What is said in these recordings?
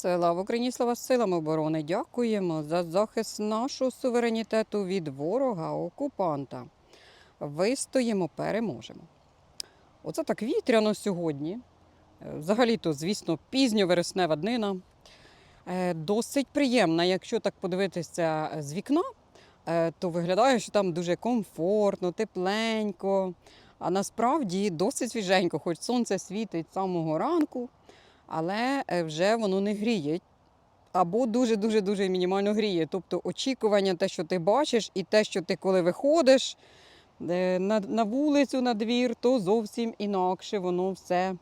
Слава Україні, слава силам оборони. Дякуємо за захист нашого суверенітету від ворога, окупанта. Вистоїмо, переможемо. Оце так вітряно сьогодні. Е, Взагалі-то, звісно, пізньовереснева днина. Е, Досить приємна, якщо так подивитися з вікна, е, то виглядає, що там дуже комфортно, тепленько. А насправді досить свіженько, хоч сонце світить з самого ранку, але е, вже воно не гріє. Або дуже-дуже дуже мінімально гріє. Тобто очікування, те, що ти бачиш, і те, що ти коли виходиш е, на, на вулицю, на двір, то зовсім інакше воно все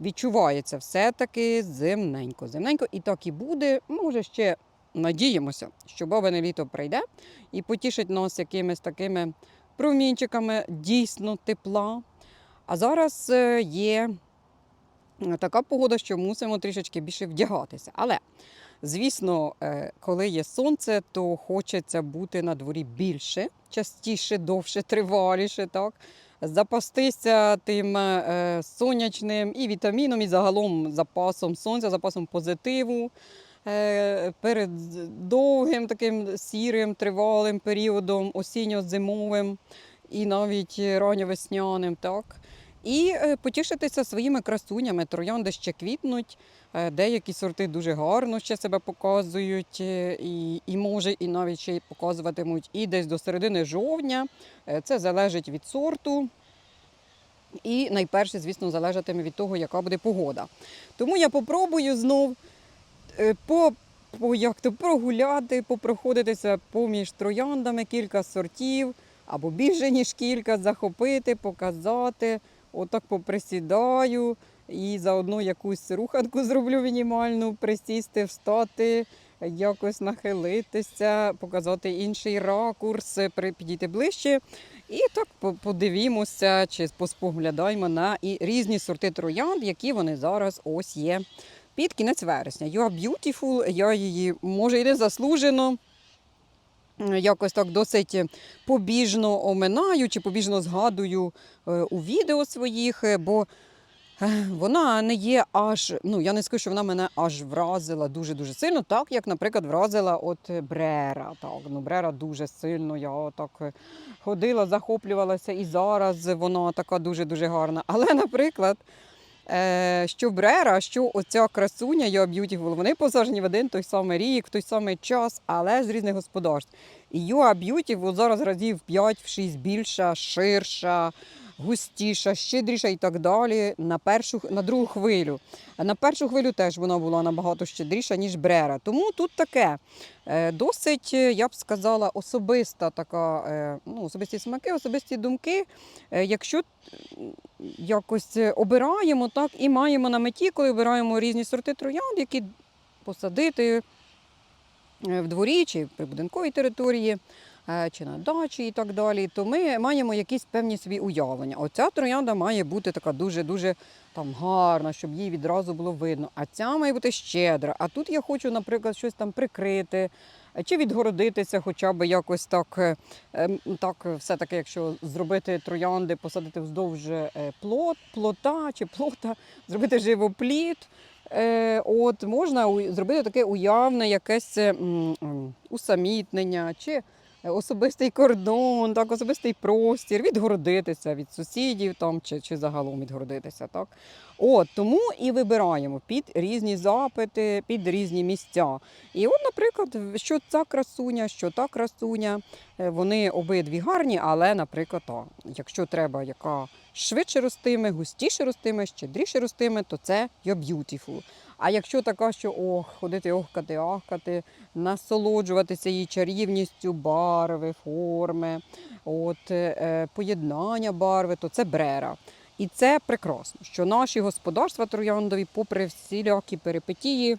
відчувається. Все-таки зимненько. Зимненько і так і буде. Може, ще надіємося, що бабине літо прийде і потішить нас якимись такими промінчиками дійсно тепла. А зараз е, є така погода, що мусимо трішечки більше вдягатися. Але, звісно, е, коли є сонце, то хочеться бути на дворі більше, частіше, довше, триваліше. так? Запастися тим е, сонячним і вітаміном, і загалом запасом сонця, запасом позитиву е, перед довгим таким сірим, тривалим періодом, осінньо-зимовим і навіть ранньовесняним. Так? І е, потішитися своїми красунями. Троянди ще квітнуть, е, деякі сорти дуже гарно ще себе показують, е, і, і може, і навіть ще й показуватимуть і десь до середини жовтня. Це залежить від сорту. І найперше, звісно, залежатиме від того, яка буде погода. Тому я попробую знов по, по, як то, прогуляти, попроходитися поміж трояндами кілька сортів, або більше, ніж кілька, захопити, показати. Отак поприсідаю і заодно якусь руханку зроблю мінімальну, присісти, встати, якось нахилитися, показати інший ракурс, підійти ближче. І так подивімося чи поспоглядаємо на і різні сорти троянд, які вони зараз ось є під кінець вересня. You are beautiful, я її може і не заслужено. Е, Якось так досить побіжно оминаю чи побіжно згадую е, у відео своїх, е, бо е, вона не є аж, ну я не скажу, що вона мене аж вразила дуже-дуже сильно, так як, наприклад, вразила от Брера. Так, ну Брера дуже сильно. Я так е, ходила, захоплювалася, і зараз вона така дуже-дуже гарна. Але, наприклад, е, що Брера, що оця красуня його Beautiful, вони посажені в один той самий рік, в той самий час, але з різних господарств. І Юа Beautiful зараз разів 5-6 більша, ширша, густіша, щедріша і так далі на першу на другу хвилю. На першу хвилю теж вона була набагато щедріша, ніж Брера. Тому тут таке е, досить, е, я б сказала, особиста така, е, ну, особисті смаки, особисті думки. Якщо якось обираємо так і маємо на меті, коли обираємо різні сорти троянд, які посадити в дворі чи в прибудинковій території, чи на дачі і так далі, то ми маємо якісь певні собі уявлення. Оця троянда має бути така дуже-дуже там гарна, щоб її відразу було видно. А ця має бути щедра. А тут я хочу, наприклад, щось там прикрити. е, Чи відгородитися, хоча б якось так, е, ем, так е, все-таки, якщо зробити троянди, посадити вздовж е, плот, плота чи плота, зробити живопліт, Е, от можна зробити таке уявне якесь е, усамітнення чи е, особистий кордон, так, особистий простір, відгородитися від сусідів там, чи, чи загалом відгородитися. Так? От, тому і вибираємо під різні запити, під різні місця. І от, наприклад, що ця красуня, що та красуня, е, вони обидві гарні, але, наприклад, та, якщо треба яка швидше ростиме, густіше ростиме, щедріше ростиме, то це You're Beautiful. А якщо така, що ох, ходити, охкати, ахкати, насолоджуватися її чарівністю барви, форми, от, е, поєднання барви, то це брера. І це прекрасно, що наші господарства трояндові, попри всілякі перипетії,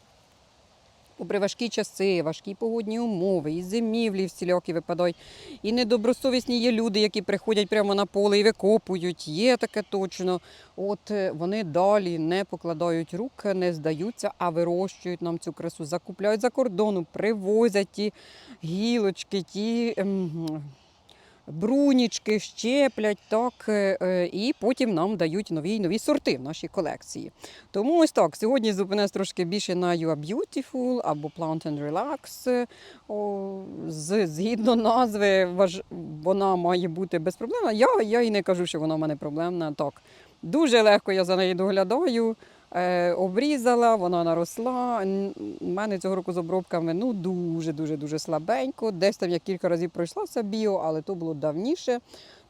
попри важкі часи, важкі погодні умови, і зимівлі всілякі випадають, і недобросовісні є люди, які приходять прямо на поле і викопують. Є таке точно. От е, вони далі не покладають рук, не здаються, а вирощують нам цю красу, закупляють за кордону, привозять ті гілочки, ті. ем, брунічки щеплять, так, е, е, і потім нам дають нові й нові сорти в нашій колекції. Тому ось так, сьогодні зупинюсь трошки більше на You are Beautiful або Plant and Relax. О, згідно назви, важ, вона має бути безпроблемна. Я, я і не кажу, що вона в мене проблемна. Так, дуже легко я за нею доглядаю. Е, обрізала, вона наросла. У мене цього року з обробками ну дуже дуже слабенько. Десь там я кілька разів пройшлася біо, але то було давніше.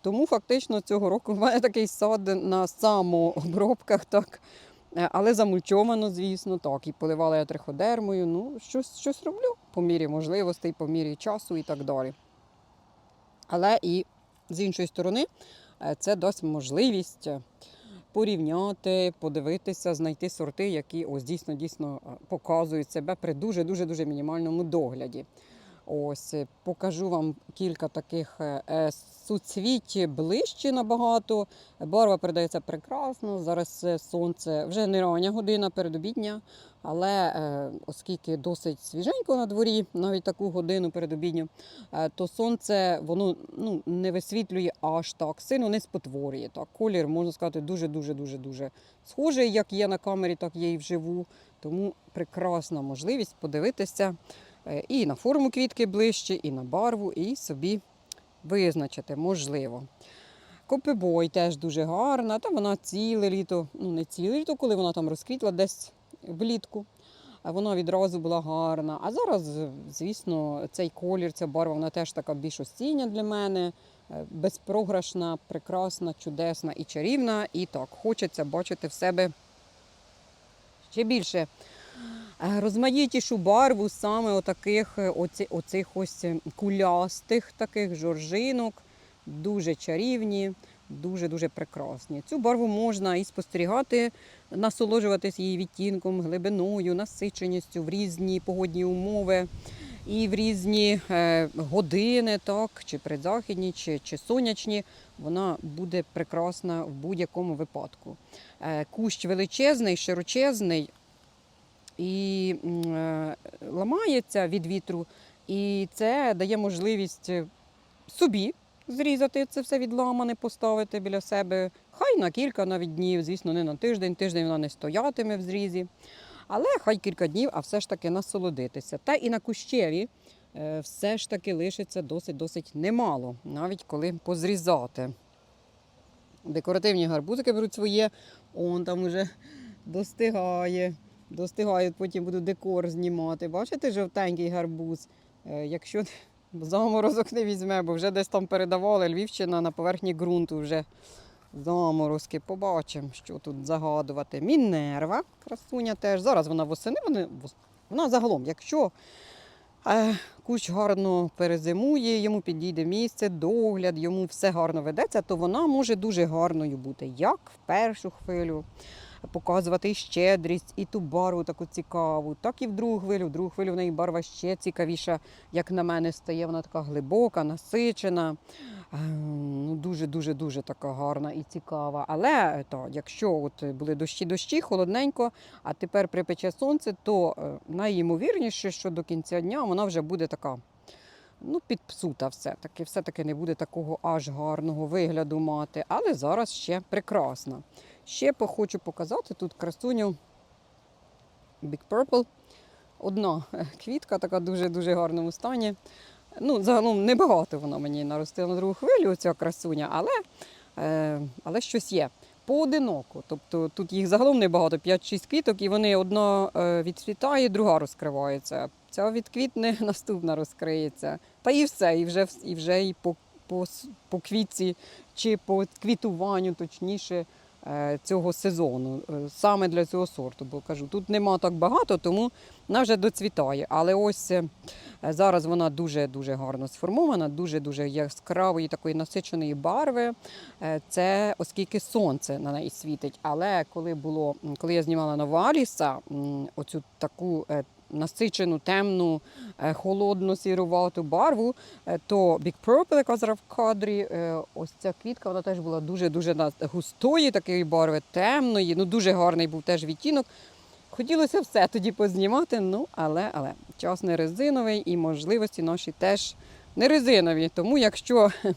Тому фактично цього року в мене такий сад на самообробках, так. Е, Але замульчовано, звісно, так. І поливала я триходермою. Ну, щось, щось роблю по мірі можливостей, по мірі часу і так далі. Але і з іншої сторони, е, це дасть можливість порівняти, подивитися, знайти сорти, які ось дійсно дійсно е, показують себе при дуже дуже дуже мінімальному догляді. Ось е, покажу вам кілька таких е, е, суцвіть ближче набагато. Барва передається прекрасно. Зараз сонце вже не рання година передобідня, але оскільки досить свіженько на дворі, навіть таку годину передобідню, то сонце воно ну, не висвітлює аж так сильно, не спотворює. Так. Колір, можна сказати, дуже-дуже дуже дуже схожий, як є на камері, так є і вживу. Тому прекрасна можливість подивитися і на форму квітки ближче, і на барву, і собі визначити можливо. Копибой теж дуже гарна, та вона ціле літо, ну не ціле літо, коли вона там розквітла десь влітку. Вона відразу була гарна. А зараз, звісно, цей колір, ця барва, вона теж така більш осіння для мене, е, безпрограшна, прекрасна, чудесна і чарівна. І так, хочеться бачити в себе ще більше е, розмаїтішу барву саме отаких, е, оці, оцих ось е, кулястих таких жоржинок, дуже чарівні, дуже-дуже прекрасні. Цю барву можна і спостерігати, насолоджуватись її відтінком, глибиною, насиченістю в різні погодні умови. І в різні е, години, так, чи предзахідні, чи, чи сонячні, вона буде прекрасна в будь-якому випадку. Е, кущ величезний, широчезний і е, ламається від вітру, і це дає можливість е, собі зрізати це все відламане, поставити біля себе. Хай на кілька навіть днів, звісно, не на тиждень. Тиждень вона не стоятиме в зрізі. Але хай кілька днів, а все ж таки насолодитися. Та і на кущеві е, все ж таки лишиться досить-досить немало, навіть коли позрізати. Декоративні гарбузики беруть своє, он там уже достигає. Достигає, потім буду декор знімати. Бачите, жовтенький гарбуз. Е, Якщо заморозок не візьме, бо вже десь там передавали Львівщина на поверхні ґрунту вже заморозки. Побачимо, що тут загадувати. Мінерва, красуня теж. Зараз вона восени, вони, вона загалом, якщо е, кущ гарно перезимує, йому підійде місце, догляд, йому все гарно ведеться, то вона може дуже гарною бути, як в першу хвилю. Показувати і щедрість, і ту барву таку цікаву, так і в другу хвилю. В другу хвилю в неї барва ще цікавіша, як на мене стає. Вона така глибока, насичена. Е, Ну, така гарна і цікава. Але е, то, якщо от були дощі, дощі, холодненько, а тепер припече сонце, то е, найімовірніше, що до кінця дня вона вже буде така. Ну, підпсута все-таки, все-таки не буде такого аж гарного вигляду мати, але зараз ще прекрасна. Ще хочу показати тут красуню Big Purple. Одна квітка, така дуже-дуже гарному стані. Ну, загалом небагато вона мені наростила на другу хвилю, ця красуня, але, е, але щось є. Поодиноко. Тобто тут їх загалом небагато, 5-6 квіток, і вони одна е, відцвітає, друга розкривається. Ця відквітне, наступна розкриється. Та і все, і вже, і вже і по, по, по квітці чи по квітуванню, точніше, цього сезону, е, саме для цього сорту. Бо кажу, тут нема так багато, тому вона вже доцвітає. Але ось е, зараз вона дуже-дуже гарно сформована, дуже-дуже яскравої такої насиченої барви. Е, Це оскільки сонце на неї світить. Але коли було, коли я знімала Новаліса, м, оцю таку е, насичену, темну, е, холодну сірувату барву, е, то Big Purple, яка зараз в кадрі, е, ось ця квітка, вона теж була дуже-дуже густої такої барви, темної, ну дуже гарний був теж відтінок. Хотілося все тоді познімати, ну але, але час не резиновий і можливості наші теж не резинові. Тому якщо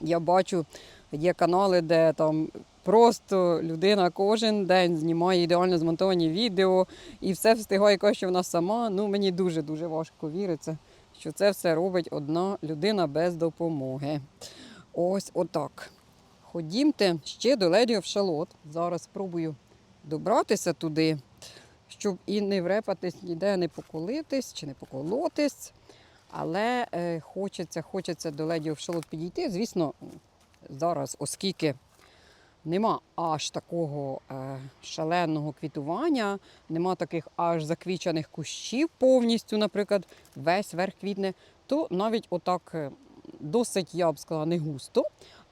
Я бачу, є канали, де там просто людина кожен день знімає ідеально змонтовані відео і все встигає якось, що вона сама. Ну, мені дуже-дуже важко віриться, що це все робить одна людина без допомоги. Ось отак. Ходімте ще до Леді в Шалот. Зараз спробую добратися туди, щоб і не врепатись, ніде не поколитись чи не поколотись. Але е, хочеться, хочеться до Леді в Шалот підійти. Звісно, зараз, оскільки нема аж такого е, шаленого квітування, нема таких аж заквічених кущів повністю, наприклад, весь верх квітне, то навіть отак е, досить, я б сказала, не густо.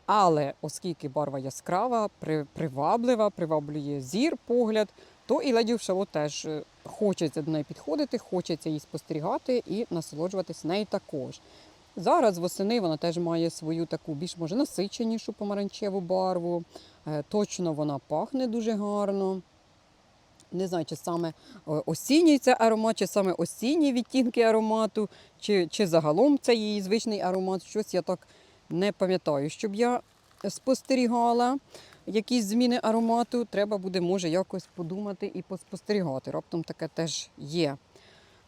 Але оскільки барва яскрава, приваблива, приваблює зір, погляд, то і леді в шалот теж е, хочеться до неї підходити, хочеться її спостерігати і насолоджуватись нею також. Зараз восени вона теж має свою таку більш може насиченішу помаранчеву барву. Е, Точно вона пахне дуже гарно. Не знаю, чи саме е, осінній це аромат, чи саме осінні відтінки аромату, чи, чи загалом це її звичний аромат. Щось я так не пам'ятаю, щоб я спостерігала якісь зміни аромату. Треба буде, може, якось подумати і поспостерігати. Раптом таке теж є.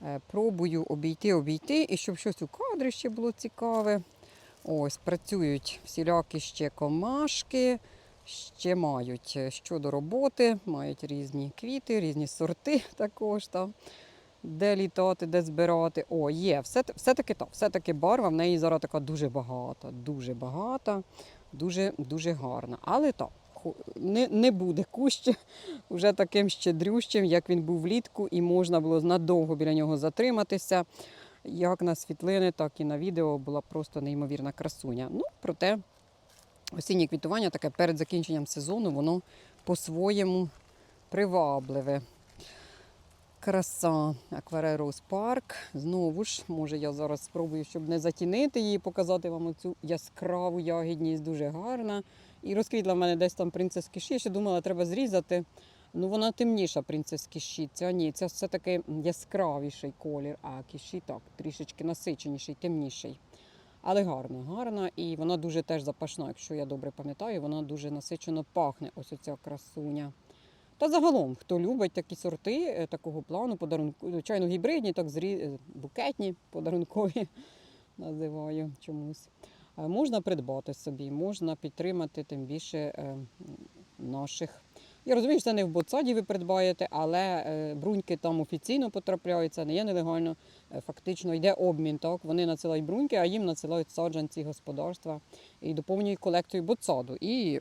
Е, Пробую обійти, обійти, і щоб щось у кадрі ще було цікаве. Ось працюють всілякі ще комашки, ще мають е, щодо роботи, мають різні квіти, різні сорти також там, де літати, де збирати. О, є, все, все-таки так, все-таки барва в неї зараз така дуже багата, дуже багата, дуже, дуже гарна. Але так, не, не буде кущ вже таким щедрющим, як він був влітку, і можна було надовго біля нього затриматися. Як на світлини, так і на відео була просто неймовірна красуня. Ну, проте осіннє квітування таке перед закінченням сезону, воно по-своєму привабливе. Краса Акварель Роуз Парк. Знову ж, може, я зараз спробую, щоб не затінити її, показати вам оцю яскраву ягідність, дуже гарна. І розквітла в мене десь там принцес кіші. Я ще думала, треба зрізати. Ну, вона темніша, принцес кіші. Ця ні, це все-таки яскравіший колір, а кіші так, трішечки насиченіший, темніший. Але гарна, гарна, і вона дуже теж запашна, якщо я добре пам'ятаю, вона дуже насичено пахне, ось оця красуня. Та загалом, хто любить такі сорти е, такого плану, подарунку, звичайно, гібридні, так зрі... е, букетні, подарункові називаю чомусь. Е, Можна придбати собі, можна підтримати тим більше наших. Я розумію, що це не в ботсаді ви придбаєте, але е, бруньки там офіційно потрапляються, не є нелегально. Е, Фактично йде обмін. Так? Вони надсилають бруньки, а їм надсилають саджанці господарства і доповнюють колекцію ботсаду. І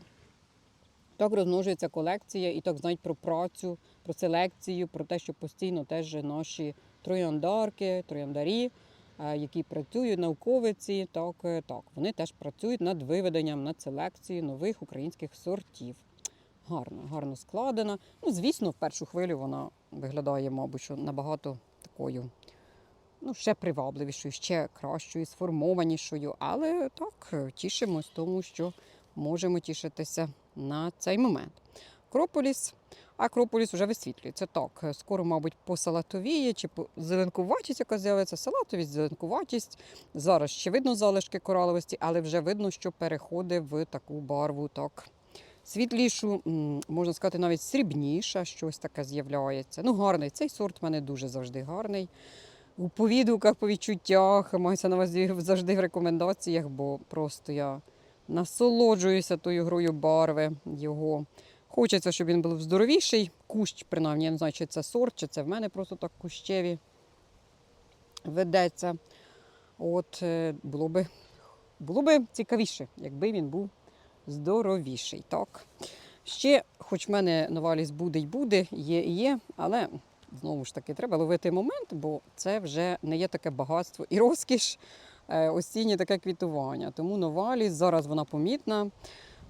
так розмножується колекція, і так знають про працю, про селекцію, про те, що постійно теж наші трояндарки, трояндарі, е, які працюють, науковиці, так, так, вони теж працюють над виведенням, над селекцією нових українських сортів. Гарно, гарно складена. Ну, звісно, в першу хвилю вона виглядає, мабуть, що набагато такою, ну, ще привабливішою, ще кращою, сформованішою. Але так, тішимось тому, що можемо тішитися на цей момент. Акрополіс. Акрополіс вже висвітлюється. Так, скоро, мабуть, посалатовіє чи по зеленкуватість, яка з'явиться, салатовість, зеленкуватість. Зараз ще видно залишки кораловості, але вже видно, що переходить в таку барву, так. Світлішу, можна сказати, навіть срібніша, щось таке з'являється. Ну, гарний. Цей сорт в мене дуже завжди гарний. У повідувках, по відчуттях, мається на увазі завжди в рекомендаціях, бо просто я насолоджуюся тою грою барви його. Хочеться, щоб він був здоровіший. Кущ, принаймні, я не знаю, чи це сорт, чи це в мене просто так кущеві ведеться. От е, було би, було би цікавіше, якби він був здоровіший. Так. Ще, хоч в мене новаліс буде й буде, є і є, але знову ж таки треба ловити момент, бо це вже не є таке багатство і розкіш е, осіннє таке квітування. Тому новаліс зараз вона помітна.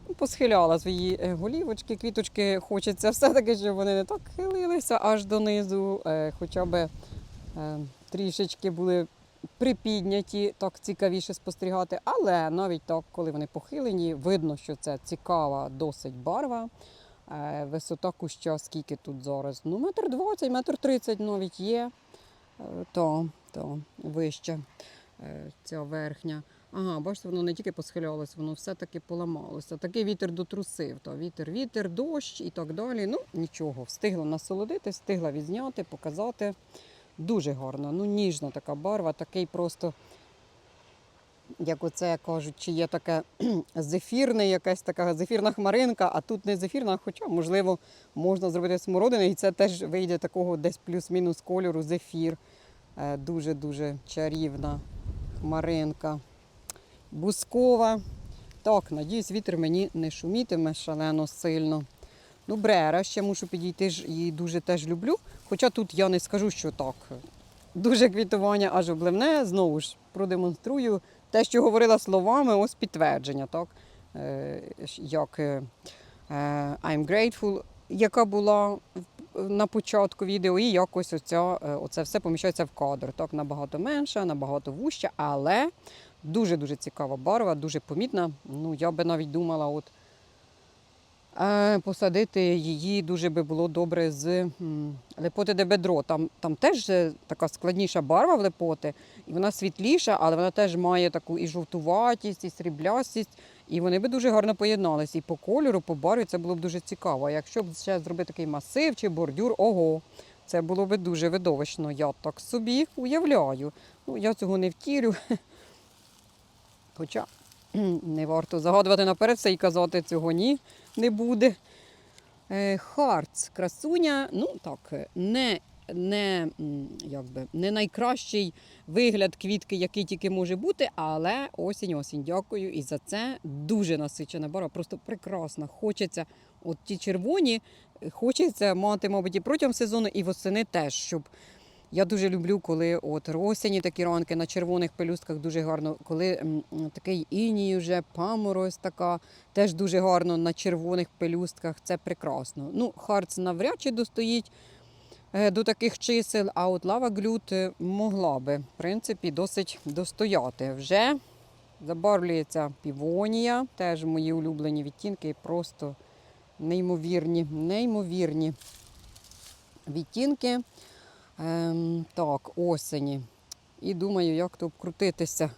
Ну, Посхиляла свої е, голівочки, квіточки хочеться все-таки, щоб вони не так хилилися аж донизу, е, хоча б трішечки були припідняті, так цікавіше спостерігати. Але навіть так, коли вони похилені, видно, що це цікава досить барва. Е, Висота куща, скільки тут зараз? Ну, метр двадцять, метр тридцять навіть є. Е, То, то вище е, ця верхня. Ага, бачите, воно не тільки посхилялось, воно все-таки поламалося. Такий вітер дотрусив. То вітер, вітер, дощ і так далі. Ну, нічого, встигла насолодити, встигла відзняти, показати. Дуже гарно. Ну, ніжна така барва, такий просто, як оце кажуть, чи є таке зефірне, якась така зефірна хмаринка, а тут не зефірна, хоча, можливо, можна зробити смородину, і це теж вийде такого десь плюс-мінус кольору зефір. Е, Дуже-дуже чарівна хмаринка. Бускова. Так, надіюсь, вітер мені не шумітиме шалено сильно. Ну, брера ще мушу підійти ж її дуже теж люблю. Хоча тут я не скажу, що так. Дуже квітування аж обливне. Знову ж продемонструю те, що говорила словами, ось підтвердження, так? Е, як е, е, I'm grateful, яка була на початку відео, і якось оця, оце все поміщається в кадр. Так, набагато менше, набагато вужче, але дуже-дуже цікава барва, дуже помітна. Ну, я би навіть думала, от посадити її дуже би було добре з лепоти де бедро. Там, там теж е, така складніша барва в лепоти, і вона світліша, але вона теж має таку і жовтуватість, і сріблястість. І вони би дуже гарно поєдналися. І по кольору, по барві це було б дуже цікаво. А якщо б ще зробити такий масив чи бордюр, ого, це було б дуже видовищно. Я так собі уявляю. Ну, я цього не втірю. Хоча не варто загадувати наперед все і казати, цього ні, не буде. Е, Харц, красуня, ну так, не, не, як би, не найкращий вигляд квітки, який тільки може бути, але осінь, осінь. Дякую. І за це дуже насичена барва, просто прекрасна. Хочеться, от ті червоні, хочеться мати, мабуть, і протягом сезону, і восени теж, щоб я дуже люблю, коли от осені такі ранки на червоних пелюстках дуже гарно, коли такий іній вже паморозь така, теж дуже гарно на червоних пелюстках. Це прекрасно. Ну, харц навряд чи достоїть е, до таких чисел, а от лава глют е, могла би, в принципі, досить достояти. Вже забарвлюється півонія, теж мої улюблені відтінки, просто неймовірні, неймовірні відтінки. Ем, так, осені. І думаю, як то обкрутитися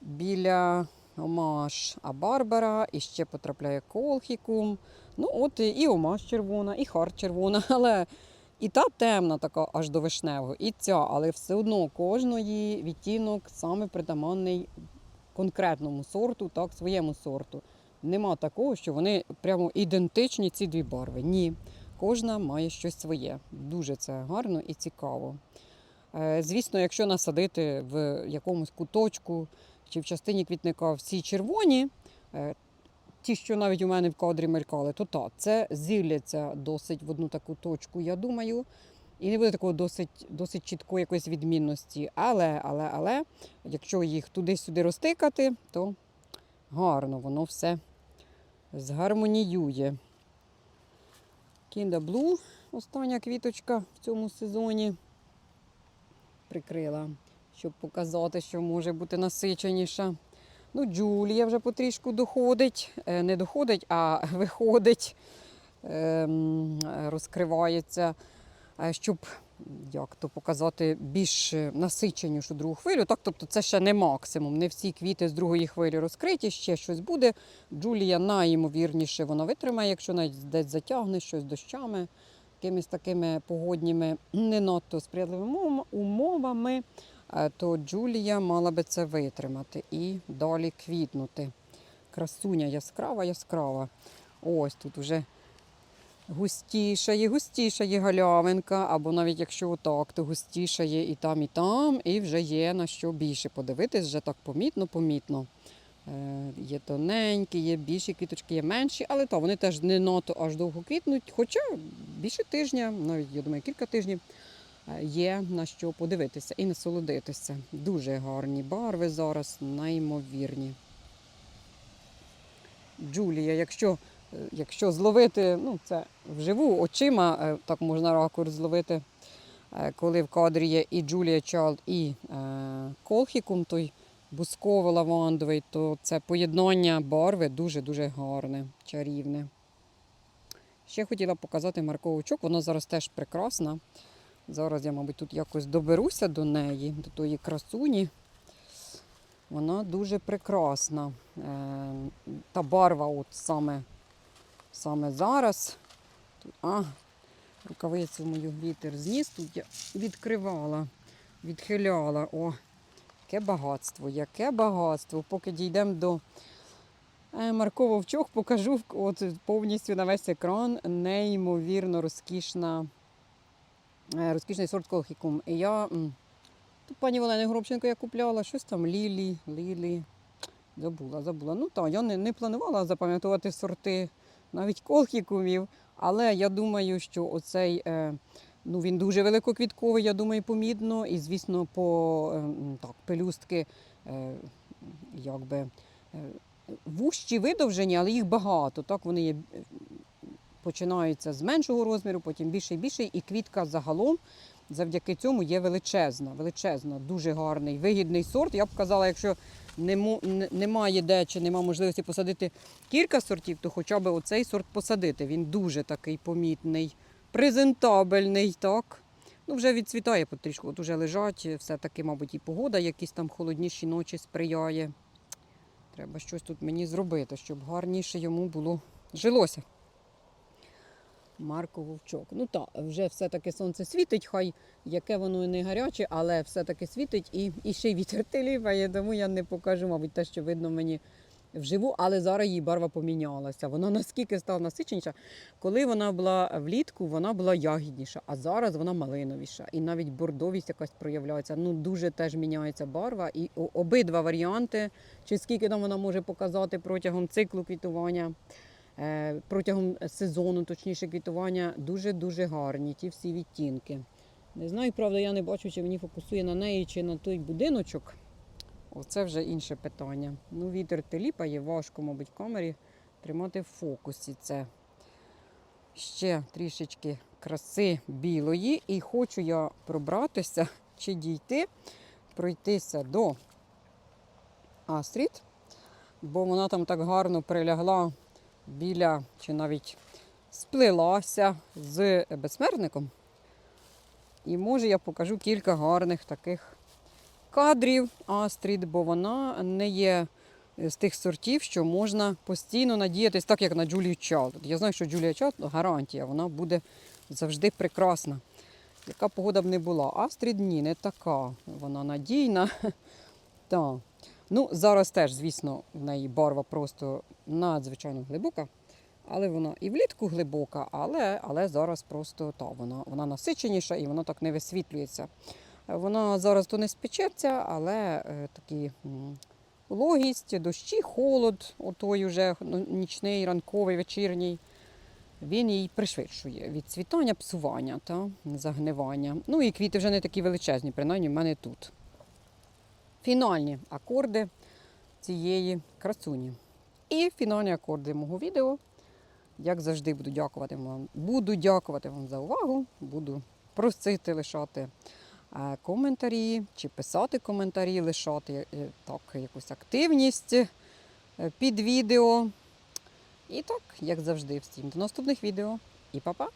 біля омаш Абарбара, і ще потрапляє колхікум. Ну, от і- омаш червона, і хард червона, але і та темна така аж до вишневого, і ця, але все одно кожної відтінок саме притаманний конкретному сорту, так, своєму сорту. Нема такого, що вони прямо ідентичні ці дві барви. Ні. Кожна має щось своє. Дуже це гарно і цікаво. Е, Звісно, якщо насадити в якомусь куточку чи в частині квітника всі червоні, е, ті, що навіть у мене в кадрі мелькали, то так, це зілляться досить в одну таку точку, я думаю. І не буде такого досить, досить чіткої якоїсь відмінності. Але, але, але, якщо їх туди-сюди розтикати, то гарно воно все згармоніює. Кінда Блу, остання квіточка в цьому сезоні. Прикрила, щоб показати, що може бути насиченіша. Ну, Джулія вже потрішку доходить. Е, Не доходить, а виходить, ем, розкривається, е, щоб як то показати більш насиченішу другу хвилю. Так, тобто це ще не максимум. Не всі квіти з другої хвилі розкриті, ще щось буде. Джулія найімовірніше вона витримає, якщо навіть десь затягне щось дощами, якимись такими погодніми не надто сприятливими умовами, е, то Джулія мала би це витримати і далі квітнути. Красуня яскрава, яскрава. Ось тут вже густішає, густішає галявинка, або навіть якщо отак, то густішає і там, і там, і вже є на що більше подивитись, вже так помітно, помітно. Е, Є тоненькі, є більші квіточки, є менші, але то вони теж не надто аж довго квітнуть. Хоча більше тижня, навіть я думаю, кілька тижнів е, є на що подивитися і насолодитися. Дуже гарні барви зараз, неймовірні. Джулія, якщо, якщо зловити, ну це вживу очима, е, так можна ракурс зловити, е, коли в кадрі є і Джулія Чайлд, і е, Колхікум, той бусково-лавандовий, то це поєднання барви дуже-дуже гарне, чарівне. Ще хотіла показати Маркову чок, вона зараз теж прекрасна. Зараз я, мабуть, тут якось доберуся до неї, до тої красуні. Вона дуже прекрасна. Та барва, от саме, саме зараз. А, рукавицю мою вітер зніс, тут я відкривала, відхиляла. О, яке багатство, яке багатство. Поки дійдемо до е, Марко Вовчок, покажу от, повністю на весь екран неймовірно розкішна, е, розкішний сорт колхікум. І я тут пані Олени Горобченко я купляла, щось там Лілі, Лілі. Забула, забула. Ну так, я не, не планувала запам'ятувати сорти навіть колхікумів, але я думаю, що оцей. Е, Ну, він дуже великоквітковий, я думаю, помідно. І, звісно, по е, так, пелюстки е, якби, вущі видовжені, але їх багато. Так, вони є, починаються з меншого розміру, потім більше і більше. І квітка загалом завдяки цьому є величезна, величезна, дуже гарний, вигідний сорт. Я б казала, якщо немає де чи немає можливості посадити кілька сортів, то хоча б оцей сорт посадити. Він дуже такий помітний презентабельний, так. Ну, вже відцвітає потрішку, от уже лежать, все-таки, мабуть, і погода, якісь там холодніші ночі сприяє. Треба щось тут мені зробити, щоб гарніше йому було жилося. Марко Вовчок. Ну так, вже все-таки сонце світить, хай яке воно і не гаряче, але все-таки світить і, і ще й вітер теліпає, тому я не покажу, мабуть, те, що видно мені вживу, але зараз її барва помінялася. Вона наскільки стала насиченіша. Коли вона була влітку, вона була ягідніша, а зараз вона малиновіша. І навіть бордовість якась проявляється. Ну дуже теж міняється барва. І обидва варіанти, чи скільки там вона може показати протягом циклу квітування, протягом сезону, точніше квітування, дуже дуже гарні. Ті всі відтінки. Не знаю, правда, я не бачу, чи мені фокусує на неї, чи на той будиночок. Оце вже інше питання. Ну, вітер теліпає, важко, мабуть, в камері тримати в фокусі це. Ще трішечки краси білої. І хочу я пробратися чи дійти, пройтися до Астрід, бо вона там так гарно прилягла біля, чи навіть сплилася з безсмертником. І може я покажу кілька гарних таких кадрів Астрід, бо вона не є з тих сортів, що можна постійно надіятись, так як на Джулію Чалд. Я знаю, що Джулія Чалд гарантія, вона буде завжди прекрасна. Яка погода б не була. Астрід ні, не така. Вона надійна. Так. Ну, зараз теж, звісно, в неї барва просто надзвичайно глибока. Але вона і влітку глибока, але, але зараз просто та, вона, вона насиченіша і вона так не висвітлюється. Вона зараз то не спечеться, але е, такі м, вологість, дощі, холод, отой уже ну, нічний, ранковий, вечірній. Він її пришвидшує відцвітання, псування та загнивання. Ну і квіти вже не такі величезні, принаймні в мене тут. Фінальні акорди цієї красуні. І фінальні акорди мого відео. Як завжди, буду дякувати вам. Буду дякувати вам за увагу. Буду просити лишати е, коментарі чи писати коментарі, лишати е, так, якусь активність е, під відео. І так, як завжди, всім до наступних відео. І па-па!